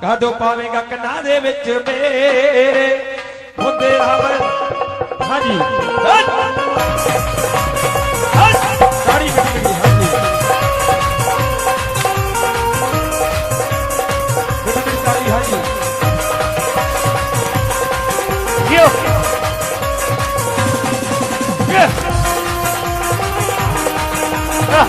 ਕਾਦੋਂ ਪਾਵੇਂਗਾ ਕੰਨਾਂ ਦੇ ਵਿੱਚ ਮੇਰੇ। ਹੁੰਦੇ ਆਵਰ ਹਾਂਜੀ। ਸਾੜੀ ਕੱਢੀ ਗਈ ਹਾਂਜੀ। ਕੱਢੀ ਗਈ ਸਾੜੀ ਹਾਂਜੀ। Yo! Yeah! Ah!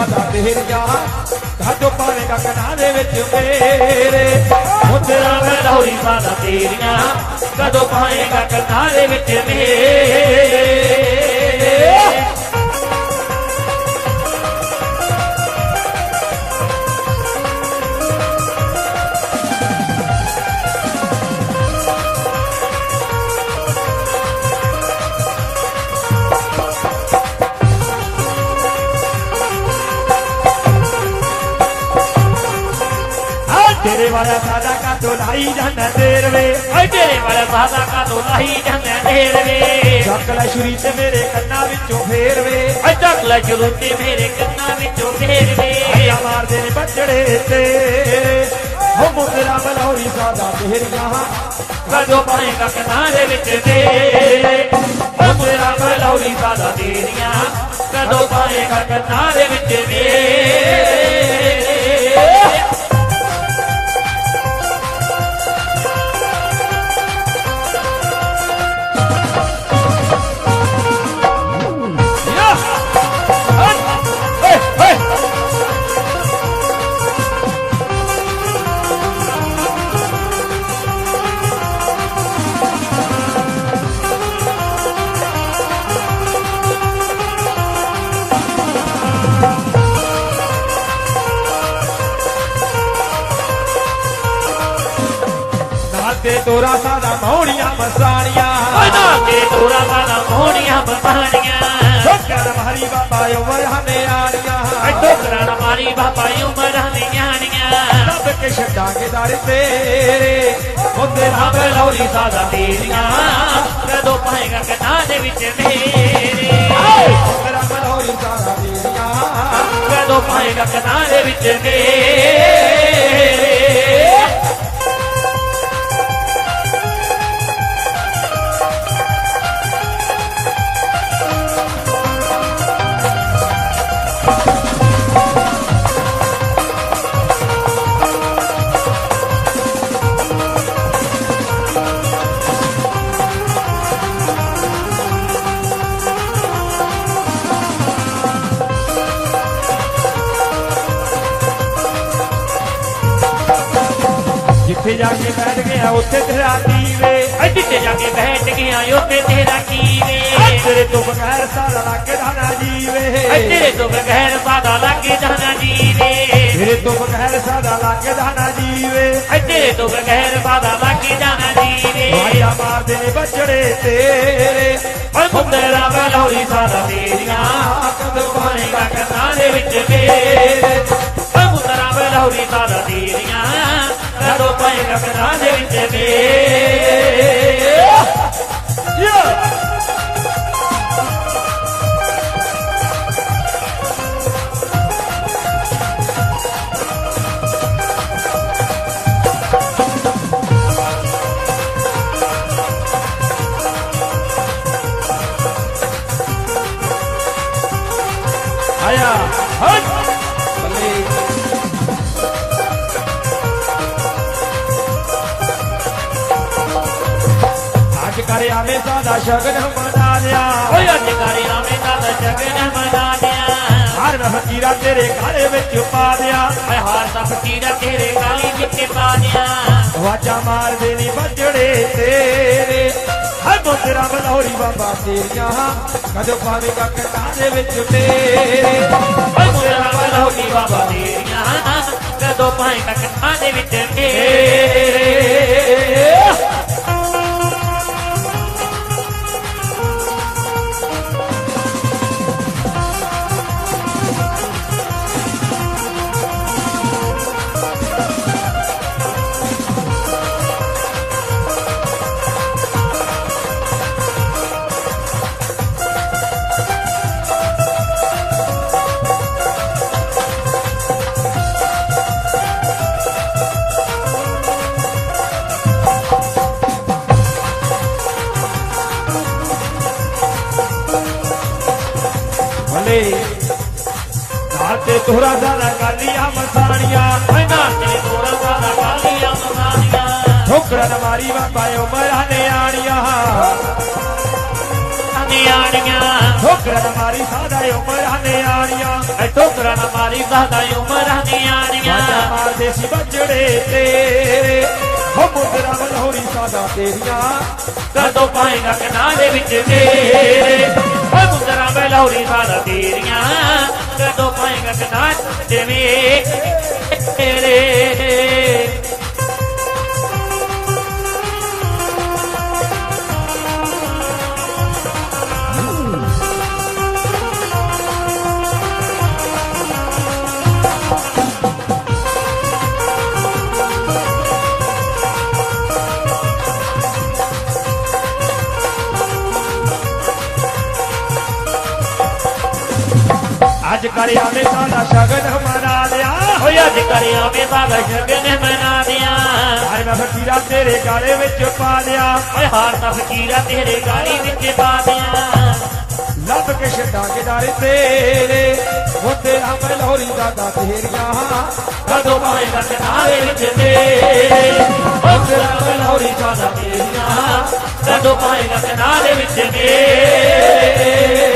ਲੋਰੀ ਸਾਦਾ ਤੇਰੀਆ ਕਾਦੋਂ ਪਾਵੇਂਗਾ ਕੰਨਾਂ ਦੇ ਵਿੱਚ ਮੇਰੇ ਹੁੰਦੇ ਮੈਂ ਆਵਰ ਲਾਹੌਰੀ ਸਾਦਾ ਤੇਰੀਆਂ। ਕਦੋਂ ਪਾਏਗਾ ਕੰਨਾਂ ਦੇ ਵਿੱਚ ਮੇਰੇ ਵਾਲਾ ਸਾਦਾ ਕਾਦੋਂ ਲਾਈ ਜਾਂਦਾ ਦੇਰ ਵੇ ਓਏ ਤੇਰੇ ਵਾਲਾ ਸਾਦਾ ਕਦੋਂ ਲਾਹੀ ਜਾਂਦਾ ਢੇਰ ਵੇ ਚੱਕ ਲੈ ਤੇ ਮੇਰੇ ਕੰਨਾਂ ਵਿੱਚੋਂ ਫੇਰ ਵੇ ਓਏ ਚੱਕ ਲੈ ਚੁਰੂਤੇ ਮੇਰੇ ਕੰਨਾਂ ਵਿੱਚੋਂ ਫੇਰ ਵੇ ਆਇਆ ਮਾਰਦੇ ਨੇ ਬੱਚੜੇ ਤੇ। ਹੋ ਮੁੰਦਰਾ ਬਲੌਰੀ ਸਾਦਾ ਤੇਰੀਆਂ ਕਦੋਂ ਪਾਏਗਾ ਕੰਨਾਂ ਦੇ ਵਿੱਚ ਮੇਰੇ ਓ ਮੇਰਾ ਬਲੌਰੀ ਸਾਦਾ ਤੇਰੀਆਂ ਕਦੋਂ ਪਾਏਗਾ ਕੰਨਾਂ ਦੇ ਵਿੱਚ ਮੇਰੇ ਤੋਰਾ ਸਾਦਾ ਮੌੜੀਆਂ ਮਸਾਣੀਆਂ ਓਏ ਨਾ ਤੇ ਤੋਰਾ ਵਾਲਾ ਮੋਹਣੀਆਂ ਬਸਾਣੀਆਂ ਸੋਕਰ ਮਹਰੀ ਬਾਬਾ ਉਮਰ ਹਨੇ ਆਣੀਆਂ। ਟੋਕਰਾਂ ਨਾ ਮਾਰੀ ਬਾਬਾ ਉਮਰਾਂ ਦੀਆਂ ਨਿਆਣੀਆਂ ਰੱਬ ਕੇ ਛੱਡਾਂਗੇ ਦਰ ਤੇਰੇ। ਹੁੰਦੇ ਰੱਬ ਰੱਬ ਲੌਰੀ ਸਾਦਾ ਤੇਰੀਆਂ। ਕਦੋਂ ਪਾਏਗਾ ਕੰਨਾਂ ਦੇ ਵਿੱਚ ਮੇਰੇ। ਮੇਰਾ ਮਲੋਰੀ ਸਾਰਾ ਤੇਰੀਆਂ। ਕਦੋਂ ਪਾਏਗਾ ਕੰਨਾਂ ਦੇ ਵਿੱਚ ਮੇਰੇ। ਜਿੱਥੇ ਜਾ ਕੇ ਬੈਠ ਗਿਆ ਉੱਥੇ ਤੇਰਾ ਦੀਵੇ ਅੱਡੇ ਜਾ ਕੇ ਬੈਠ ਗਿਆ ਉੱਤੇ ਤੇਰਾ ਕੀਵੇ ਤੇਰੇ ਤੋਂ ਬਗੈਰ ਸਾਰਾ ਲੱਗੇ ਨਾ ਜੀਵੇ। ਤੇਰੇ ਤੋਂ ਬਗੈਰ ਸਾਦਾ ਲੱਗੇ ਜਾਣਾ ਜੀਵੇ। ਤੇਰੇ ਤੋਂ ਬਗੈਰ ਸਾਡਾ ਲੱਗੇ ਨਾ ਜੀਵੇ। ਤੇਰੇ ਤੋਂ ਬਗੈਰ ਸਾਦਾ ਲੱਗੇ ਜਾਣਾ ਜੀਵੇ। ਵਾਇਆ ਮਾਰਦੇ ਨੇ ਬੱਚੜੇ ਤੇਰੇ। ਓਏ ਮੁੰਦਰਾ ਬਲੌਰੀ ਸਾਦਾ ਤੇਰੀਆਂ ਕਦੋਂ ਪਾਏਗਾ ਕੰਨਾਂ ਦੇ ਵਿੱਚ ਮੇਰੇ ਓਏ ਮੁੰਦਰਾ ਬਲੌਰੀ ਸਾਦਾ ਤੇਰੀਆਂ ਕਦੋਂ ਪਾਏਗਾ ਕੰਨਾਂ ਦੇ ਵਿੱਚ ਕਰ ਆਵੇਂ ਸਾਦਾ ਸ਼ਗਨ ਮਨਾ ਲਿਆ। ਓਏ ਅੱਜ ਕਰੇ ਆਵੇਂ ਦਾ ਜਗਨ ਮਨਾ ਦਿਆ ਹਰ ਫਕੀਰਾ ਤੇਰੇ ਘਰੇ ਵਿੱਚ ਪਾ ਦਿਆ। ਓਏ ਹਾਰ ਦਾ ਫਕੀਰਾ ਤੇਰੇ ਗਾਲੀ ਵਿੱਚ ਪਾ ਦਿਆ। ਵਾਜਾ ਮਾਰਦੇ ਨੀ ਬੱਜੜੇ ਤੇਰੇ। ਹਰ ਮੁੰਦਰਾ ਬਲੌਰੀ ਬਾਬਾ ਤੇਰੀਆਂ। ਕਦੋਂ ਪਾਵੇਗਾ ਕੰਨਾਂ ਦੇ ਵਿੱਚ ਤੇਰੇ। ਮੁੰਦਰਾ ਬਲੌਰੀ ਬਾਬਾ ਤੇਰੀਆਂ। ਕਦੋਂ ਪਾਏਗਾ ਕੰਨਾਂ ਦੇ ਵਿੱਚ ਮੇਰੇ ਤੋਰਾ ਸਾਰਾ ਕਾਲੀਆਂ ਮਸਾਣੀਆਂ ਨਾ ਤੇ ਤੋੜਾ ਸਾਰਾ ਕਾਲੀਆਂ ਮਸਾਨੀਆਂ ਠੋਕਰਾਂ ਮਾਰੀ ਬਾਬਾ ਉਮਰਾਂ ਨੇ ਆਣੀਆਂ। ਨਿਆਣੀਆਂ ਠੋਕਰਾਂ ਮਾਰੀ ਸਾਦਾ ਉਮਰਾਂ ਨੇ ਆਣੀਆਂ। ਐ ਟੋਕਰਾ ਨਾ ਮਾਰੀ ਸਾਦਾ ਉਮਰਾਂ ਨਿਆਣੀਆਂ ਮਾਰਦੇ ਸੀ ਬੱਜੜੇ ਤੇਰੇ ਹੋ ਮੁੰਦਰਾ ਮਲਹੋਰੀ ਸਾਦਾ ਤੇਰੀਆਂ। ਕਦੋਂ ਪਾਏਗਾ ਕਨਾਂ ਦੇ ਵਿੱਚ ਤੇਰੇ? ਓ ਮੁੰਦਰਾ ਬਲੌਰੀ ਸਾਰਾ ਤੇਰੀਆਂ। ਕਦੋਂ ਪਾਏਗਾ ਕਨਾਂ ਦੇ ਤੇਰੇ। ਅੱਜ ਕਰ ਆਵੇ ਸਾਡਾ ਸ਼ਗਨ ਮਨਾ ਲਿਆ। ਓਏ ਅੱਜ ਕਰਿਆ ਵੇ ਬਾਬਾ ਸ਼ਗਨ ਮਨਾ ਦਿਆਂ ਹਰ ਮੈਂ ਫਕੀਰਾ ਤੇਰੇ ਗਾਲੇ ਵਿੱਚ ਪਾ ਲਿਆ। ਓਏ ਹਾਰ ਤਾਂ ਫਕੀਰਾ ਤੇਰੇ ਗਾਲੀ ਵਿੱਚ ਪਾ ਦਿਆਂ ਲੱਭ ਕੇ ਛੱਡਾਂਗੇ ਦਾਰੇ ਤੇਰੇ। ਉਹ ਤੇਰਾ ਮਲਹੋਰੀ ਦਾਦਾ ਤੇਰੀਆਂ ਕਦੋਂ ਕਨਾਂ ਦੇ ਵਿੱਚ ਤੇਰੇ। ਓ ਤੇਰਾ ਬਲੌਰੀ ਸਾਡਾ ਤੇਰੀਆਂ ਕਦੋਂ ਕਨਾਂ ਦੇ ਵਿੱਚ ਤੇਰੇ।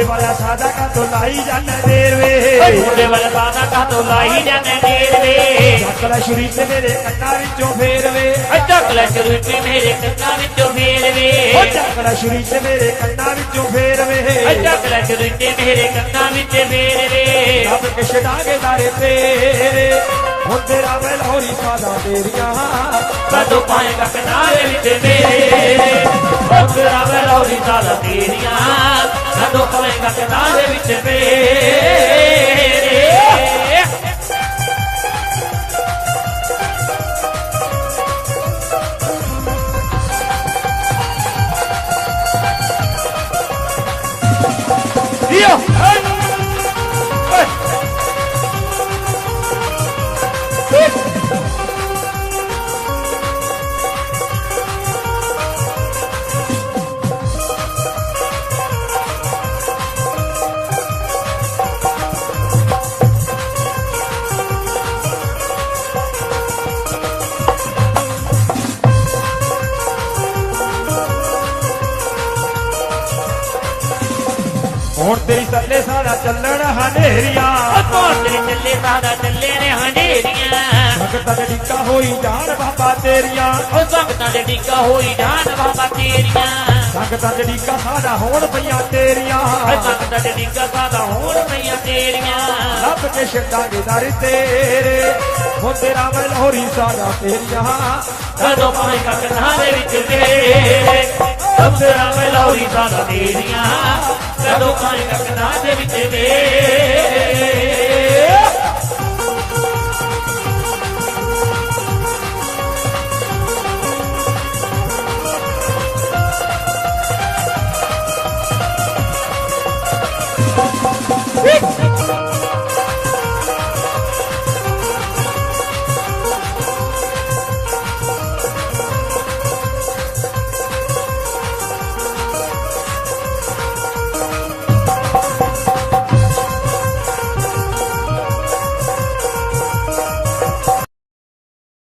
ਖੋਦੇ ਵਾਲਾ ਸਾਦਾ ਕਾ ਤੋਂ ਲਾਈ ਜਾਂਦੇ ਦੇਰ ਵੇ। ਮੁੰਡੇ ਵਾਲਾ ਬਾਦਾ ਕਾ ਤੋਂ ਲਾਈ ਜਾਂਦੇ ਵੇ। ਚੱਕਲਾ ਸ਼ੁਰੀ ਤੇ ਮੇਰੇ ਕੰਨਾਂ ਵਿੱਚੋਂ ਫੇਰ ਵੇ। ਅੱਛਾ ਕਲਚ ਰੁੱਟੀ ਮੇਰੇ ਕੰਨਾਂ ਵਿੱਚੋਂ ਫੇਰ ਵੇ। ਉਹ ਚੱਕਲਾ ਸ਼ੁਰੀ ਤੇ ਮੇਰੇ ਕੰਨਾਂ ਵਿੱਚੋਂ ਫੇਰ ਵੇ। ਅੱਛਾ ਕਲਚ ਰੁੱਟੀ ਮੇਰੇ ਕੰਨਾਂ ਵਿੱਚ ਫੇਰ ਵੇ। ਲੱਭ ਕੇ ਛੱਡਾਂਗੇ ਦਾਰੇ ਤੇਰੇ। ਹੁਣ ਤੇਰਾ ਮਲਹੋਰੀ ਸਾਦਾ ਤੇਰੀਆਂ। ਕਦੋਂ ਪਾਏਗਾ ਕਿਨਾਰੇ ਵਿੱਚ ਮੇਰੇ ਉਹ ਤੇਰਾ ਬਲੌਰੀ ਸਾਲਾ ਤੇਰੀਆਂ। ਕਦੋਂ ਪਾਏਗਾ ਕਿਨਾਰੇ ਵਿੱਚ ਮੇਰੇ ਹੁਣ ਤੇਰੀ ਥੱਲੇ ਸਾਡਾ ਚੱਲਣ ਹਨੇਰੀਆਂ। ਕੋਟਰੇ ਚੱਲੇ ਸਾਦਾ ਚੱਲੇ ਨੇ ਹੰਡੇਰੀਆਂ ਭਗਤਾਂ ਦੇ ਡਿੱਕਾ ਹੋਈ ਜਾਣ ਬਾਬਾ ਤੇਰੀਆਂ। ਉਹ ਸੰਗਤਾਂ ਦੇ ਡਿੱਗਾ ਹੋਈ ਜਾਨ ਬਾਬਾ ਤੇਰੀਆਂ। ਸੰਗਤਾਂ ਦੇ ਡਿੱਕਾ ਸਾਡਾ ਹੋਣ ਪਈਆਂ ਤੇਰੀਆਂ। ਓਏ ਸੰਗਤਾਂ ਦੇ ਡਿੱਗਾ ਸਾਦਾ ਹੋਣ ਪਈਆਂ ਤੇਰੀਆਂ। ਲੱਭ ਕੇ ਛੱਡਾਂਗੇ ਦਰ ਤੇਰੇ। ਹੁਣ ਤੇਰਾ ਮਲਹੋਰੀ ਸਾਡਾ ਤੇਰੀਆਂ। ਕਦੋਂ ਪਾਏਗਾ ਕਿਨਾਰੇ ਵਿੱਚ ਮੇਰੇ ਸਭ ਤੇਰਾ ਮਲੌਰੀ ਸਾਦਾ ਤੇਰੀਆਂ। ਕਦੋਂ ਪਾਏਗਾ ਦੇ ਵਿੱਚ ਮੇਰੇ